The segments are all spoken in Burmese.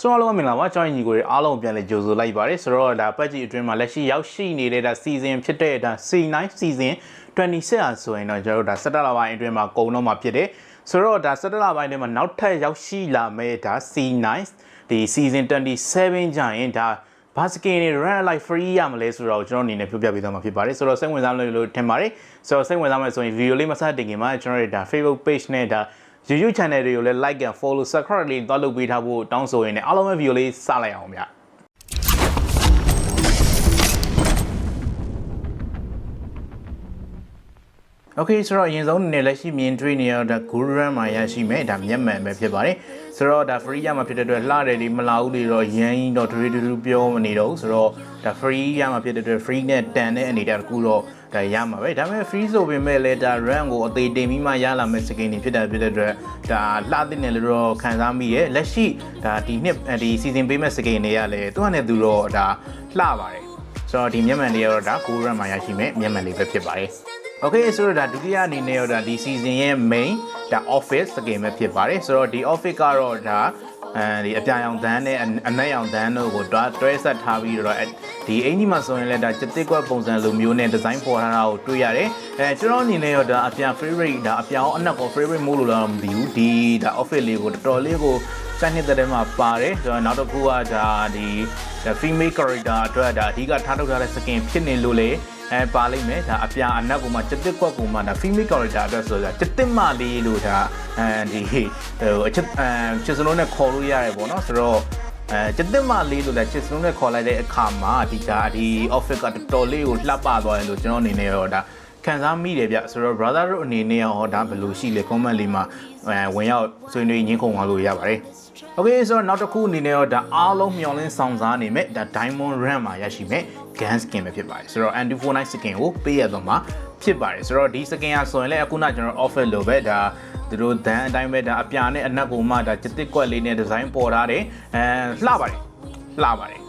ဆိုတော့အားလုံးမင်္ဂလာပါကျွန်တော်ညီကိုတွေအားလုံးပြန်လည်ကြိုဆိုလိုက်ပါတယ်ဆိုတော့ဒါပတ်ကြီးအတွင်းမှာလက်ရှိရောက်ရှိနေတဲ့ဒါ season ဖြစ်တဲ့ဒါ C9 season 26ဟာဆိုရင်တော့ကျွန်တော်တို့ဒါ17လပိုင်းအတွင်းမှာကုန်တော့မှာဖြစ်တယ်ဆိုတော့ဒါ17လပိုင်းအတွင်းမှာနောက်ထပ်ရောက်ရှိလာမဲ့ဒါ C9 ဒီ season 27ကြာရင်ဒါဘာစကင်တွေ run like free ရမလဲဆိုတော့ကျွန်တော်အနေနဲ့ပြောပြပေးသွားမှာဖြစ်ပါတယ်ဆိုတော့စိတ်ဝင်စားလို့လို့ထင်ပါတယ်ဆိုတော့စိတ်ဝင်စားမယ်ဆိုရင် video လေးမစတင်ခင်မှာကျွန်တော်တို့ဒါ Facebook page နဲ့ဒါ YouTube channel တွေကိုလည်း like and follow subscribe လေးတွားလုပ်ပေးထားဖို့တောင်းဆိုရင်းနဲ့အားလုံးပဲ video လေးစလိုက်အောင်ဗျ။ Okay ဆိုတော့အရင်ဆုံးအနေနဲ့လက်ရှိမြင်တွေ့နေရတာ Guru Run မှာရရှိမဲ့ဒါမျက်မှန်ပဲဖြစ်ပါတယ်ဆိုတော့ဒါ free ရမှာဖြစ်တဲ့အတွက်လှတယ်ဒီမလာဘူးတွေတော့ရမ်းကြီးတော့တူတူတူပြောမနေတော့ဘူးဆိုတော့ဒါ free ရမှာဖြစ်တဲ့အတွက် free နဲ့တန်တဲ့အနေနဲ့တကူတော့ ဒါရမှာပဲဒါပေမဲ့ free ဆိုပေမဲ့လည်းဒါ run ကိုအသေးတင်ပြီးမှရလာမဲ့ skin တွေဖြစ်တာဖြစ်တဲ့အတွက်ဒါလှတဲ့နယ်လို့တော့ခံစားမိရဲ့လက်ရှိဒါဒီနှစ်ဒီ season ပေးမဲ့ skin တွေကလည်းသူကနဲ့သူတော့ဒါလှပါတယ်ဆိုတော့ဒီမျက်မှန်တွေကတော့ဒါ Guru Run မှာရရှိမဲ့မျက်မှန်တွေပဲဖြစ်ပါတယ် Okay ဆိုတော့ဒါဒုတိယအနေနဲ့တော့ဒါဒီ season ရဲ့ main ဒါ office စကင်ပဲဖြစ်ပါတယ်ဆိုတော့ဒီ office ကတော့ဒါ အဲဒီအပြာရောင်တန်းနဲ့အနက်ရောင်တန်းတို့ကိုတွားတွဲဆက်ထားပြီးတော့ဒီအင်ကြီးမှာဆိုရင်လည်းဒါစတစ်ကွက်ပုံစံလိုမျိုးနဲ့ဒီဇိုင်းပေါ်ထားတာကိုတွေ့ရတယ်အဲကျွန်တော်အနေနဲ့တော့ဒါအပြာ favorite ဒါအပြာရောအနက်ကို favorite မို့လို့တော့မသိဘူးဒီဒါ office လေးကိုတော်တော်လေးကို စတဲ့တဲ့ထဲမှာပါတယ်ဆိုတော့နောက်တစ်ခုကဒါဒီ female character အတွက်ဒါအဓိကထားထုတ်ထားတဲ့ skin ဖြစ်နေလို့လေအဲပါလိမ့်မယ်ဒါအပြာအနက်ကိုမှစတစ်ကွက်ကိုမှဒါ female character အတွက်ဆိုတော့စတစ်မလေးလို့ဒါအဲဒီဟိုအချက်အချစ်စလုံးနဲ့ခေါ်လို့ရတယ်ပေါ့နော်ဆိုတော့အဲကျတဲ့မလေးလို့လည်းချစ်စလုံးနဲ့ခေါ်လိုက်တဲ့အခါမှာဒီကဒီ office ကတော်တော်လေးကိုလှပသွားတယ်လို့ကျွန်တော်အနေနဲ့ရောဒါ ခံစားမိတယ်ဗျဆိုတော့ brother တို့အနေနဲ့ရောဒါဘယ်လိုရှိလဲ comment လေးမှာဝင်ရောက်ဆွေးနွေးညှင်းခုန်သွားလို့ရပါတယ် Okay ဆိုတော့နောက်တစ်ခုအနေနဲ့တော့ဒါအားလုံးမျှော်လင့်ဆောင်စားနေမဲ့ဒါ Diamond Ram မှာရရှိမဲ့ Gun Skin ပဲဖြစ်ပါတယ်ဆိုတော့ ND49 Skin ကိုပေးရတော့မှာဖြစ်ပါတယ်ဆိုတော့ဒီ Skin ကဆိုရင်လည်းအခုနကျွန်တော် offer လိုပဲဒါသူတို့ဒန်အတိုင်းပဲဒါအပြာနဲ့အနက်ကိုမှဒါจิตတစ်ကွက်လေးနဲ့ဒီဇိုင်းပေါ်ထားတယ်အဲလှပါတယ်လှပါတယ်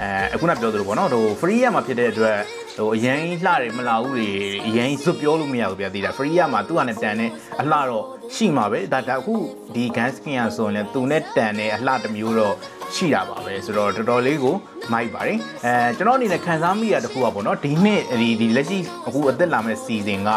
အဲအခုနပြောသလိုပေါ့နော်ဟို free ရမှာဖြစ်တဲ့အတွက် ဟိုအရင်လှတယ်မလာဘူးတွေအရင်စွတ်ပြောလို့မရဘူးဗျာသိတာ free ရမှာသူ့ဟာနဲ့တန်နဲ့အလှတော့ရှိမှာပဲဒါဒါအခုဒီ gun skin ရဆိုရင်လည်းသူနဲ့တန်နဲ့အလှတစ်မျိုးတော့ ရှိတာပါပဲဆိုတော့တော်တော်လေးကိုမိုက်ပါတယ်အဲကျွန်တော်အနေနဲ့ခံစားမိရတခုပါပေါ့နော်ဒီနှစ်ဒီဒီလက်ရှိအခုအသက်လာမဲ့ season က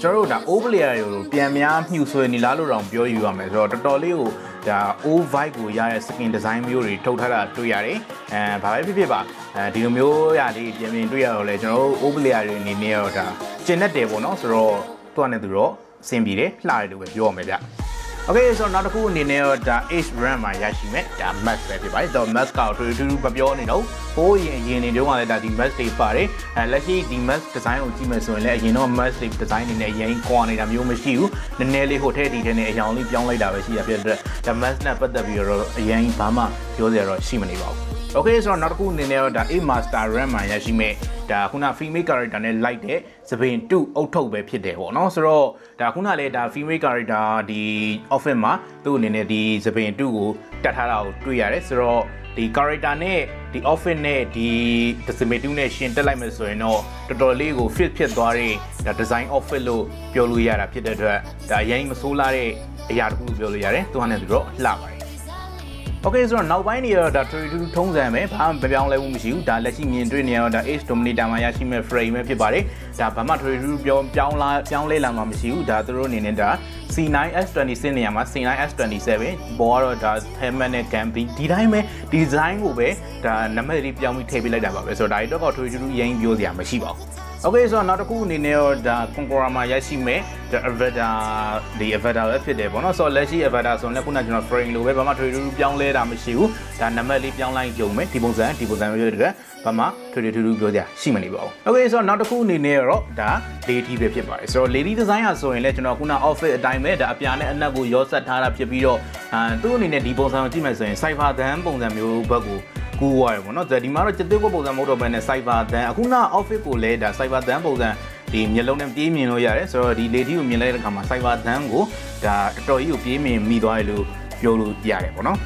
ကျွန်တော်တို့ဒါ over player တွေကိုပြန်များမြှူဆွဲနေလားလို့တော့ပြောယူရမယ်ဆိုတော့တော်တော်လေးကိုဒါ O vibe ကိုရတဲ့ skin design မျိုးတွေထုတ်ထားတာတွေ့ရတယ်အဲဘာပဲဖြစ်ဖြစ်ပါအဲဒီလိုမျိုးရလေးပြင်ပြင်တွေ့ရတော့လေကျွန်တော်တို့ O player တွေအနေနဲ့တော့ဒါကျင်တတ်တယ်ပေါ့နော်ဆိုတော့သူကလည်းသူတော့အဆင်ပြေတယ်လှတယ်လို့ပဲပြောရမယ်ဗျ Okay ဆိုတော့နောက်တစ်ခုအနေနဲ့တော့ဒါ H brand မှာရရှိမဲ့ဒါ mask ပဲဖြစ်ပါတယ်။တော့ mask ကိုတူတူမပြောနေတော့ဟိုးရင်အရင်နေတုန်းကလည်းဒါဒီ mask တွေပါတယ်။အဲလက်ရှိဒီ mask design ကိုကြည့်မယ်ဆိုရင်လည်းအရင်တော့ mask တွေ design တွေနဲ့အရင်ကွာနေတာမျိုးမရှိဘူး။နည်းနည်းလေးဟိုထဲဒီထဲနဲ့အယောင်လေးပြောင်းလိုက်တာပဲရှိရဖြစ်တဲ့ဒါ mask နဲ့ပတ်သက်ပြီးတော့အရင်ဘာမှပြောစရာတော့ရှိမနေပါဘူး။ Okay ဆိုတော့နောက်တစ်ခုအနေနဲ့တော့ဒါ A Master RAM မှာရရှိမဲ့ဒါခုန female character နဲ့လိုက်တဲ့သပင်2အုတ်ထုတ်ပဲဖြစ်တယ်ပေါ့နော်ဆိုတော့ဒါခုနလည်းဒါ female character ဒီ office မှာသူ့အနေနဲ့ဒီသပင်2ကိုတတ်ထားတာကိုတွေ့ရတယ်ဆိုတော့ဒီ character နဲ့ဒီ office နဲ့ဒီသပင်2နဲ့ရှင်တက်လိုက်မယ်ဆိုရင်တော့တော်တော်လေးကို fit ဖြစ်သွားတဲ့ဒါ design office လို့ပြောလို့ရတာဖြစ်တဲ့အတွက်ဒါအရင်မဆိုးလာတဲ့အရာတစ်ခုလို့ပြောလို့ရတယ်သူကလည်းသူတော့လှပါတယ် โอเคဆိုတော့နောက်ပိုင်းနေရတော့ဒါ32ထုံးစံပဲဘာမှမပြောင်းလဲမှုမရှိဘူးဒါလက်ရှိမြင်တွေ့နေရတော့ဒါ Ace Dominator မှာရရှိမဲ့ frame ပဲဖြစ်ပါတယ်ဒါဘာမှ32ပြောင်းပြောင်းလာပြောင်းလဲလာမှာမရှိဘူးဒါသူတို့အနေနဲ့ဒါ C9S26 နေရာမှာ C9S27 ဘောကတော့ဒါ helmet နဲ့ camping ဒီတိုင်းပဲ design ကိုပဲဒါနံပါတ်လေးပြောင်းပြီးထည့်ပေးလိုက်တာပါပဲဆိုတော့ဒါတွေတော့32ရင်းပြောစရာမရှိပါဘူး Okay ဆိုတော့နောက်တစ်ခုအနေနဲ့တော့ဒါ Conqueror မှာရရှိမဲ့ဒါ Avatar ဒီ Avatar ပဲဖြစ်တယ်ပေါ့နော်ဆိုတော့လက်ရှိ Avatar ဆိုရင်လည်းခုနကကျွန်တော် frame လိုပဲဘာမှထွေထူးထူးပြောင်းလဲတာမရှိဘူးဒါနံပါတ်လေးပြောင်းလိုက်ကြုံမယ်ဒီပုံစံဒီပုံစံမျိုးတွေဘာမှထွေထူးထူးပြောစရာရှိမနေပါဘူး Okay ဆိုတော့နောက်တစ်ခုအနေနဲ့တော့ဒါ lady ပဲဖြစ်ပါတယ်ဆိုတော့ lady design ဟာဆိုရင်လည်းကျွန်တော်ခုန outfit အတိုင်းပဲဒါအပြာနဲ့အနက်ကိုရောဆက်ထားတာဖြစ်ပြီးတော့အာသူ့အနေနဲ့ဒီပုံစံကိုကြည့်မယ်ဆိုရင် cyber dan ပုံစံမျိုးဘက်ကို ကူးသွားရပေါ့နော်ဒီမှာတော့ကျတဲ့ပုံစံမဟုတ်တော့ဘဲနဲ့ cyber dan အခုန outfit ကိုလည်းဒါ cyber dan ပုံစံဒီမျက်လုံးနဲ့ပြေးမြင်လို့ရတယ်ဆိုတော့ဒီ lady ကိုမြင်လိုက်တဲ့အခါမှာ cyber dan ကိုဒါတော်တော်ကြီးကိုပြေးမြင်မိသွားတယ်လို့ပြောလို့ရတယ်ပေါ့နော်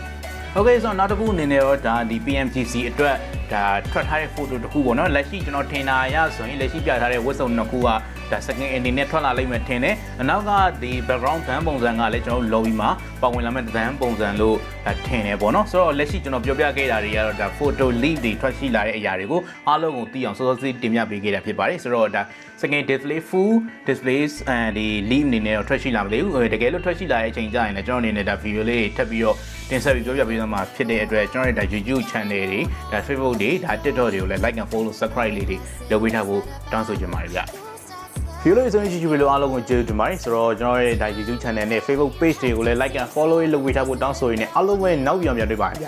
โอเคဆိုတော့နောက်တစ်ခုအနေနဲ့တော့ဒါဒီ PMGC အတွက်ဒါထွက်ထားတဲ့ photo တစ်ခုပေါ့နော်လက်ရှိကျွန်တော်ထင်တာရဆိုရင်လက်ရှိပြထားတဲ့ဝတ်စုံနှစ်ခုက ဒါ second အနေနဲ့ထွက်လာလိမ့်မယ်ထင်တယ်အနောက်ကဒီ background ဘန်းပုံစံကလည်းကျွန်တော်တို့ lobby မှာပါဝင်လာမဲ့ဘန်းပုံစံလို့ဒါထင်တယ်ပေါ့နော်ဆိုတော့လက်ရှိကျွန်တော်ပြောပြခဲ့တာတွေကတော့ဒါ photo lead တွေထွက်ရှိလာတဲ့အရာတွေကိုအားလုံးကိုသိအောင်စောစောစီးတင်ပြပေးခဲ့တာဖြစ်ပါတယ်ဆိုတော့ဒါ second display full displays အဲဒီ lead အနေနဲ့တော့ထွက်ရှိလာမသေးဘူးတကယ်လို့ထွက်ရှိလာတဲ့အချိန်ကျရင်လည်းကျွန်တော်အနေနဲ့ဒါ video လေးထပ်ပြီးတော့တင်ဆက်ပြီးပြောပြပေးသွားမှာဖြစ်တဲ့အတွက်ကျွန်တော်ရဲ့ဒါ YouTube channel တွေဒါ Facebook တွေဒါ TikTok တွေကိုလည်း like and follow subscribe လေးတွေလုပ်ပေးထားဖို့တောင်းဆိုချင်ပါတယ်ဗျ video လေးဆိုရင် YouTube လို့အားလုံးကိုကျေးဇူးတင်ပါတယ်ဆိုတော့ကျွန်တော်ရဲ့ဒါ YouTube channel နဲ့ Facebook page တွေကိုလည်း like and follow လုပ်ပေးထားဖို့တောင်းဆိုရင်းနဲ့အားလုံးပဲနောက်ပြန်ပြန်တွေ့ပါမယ်ဗျ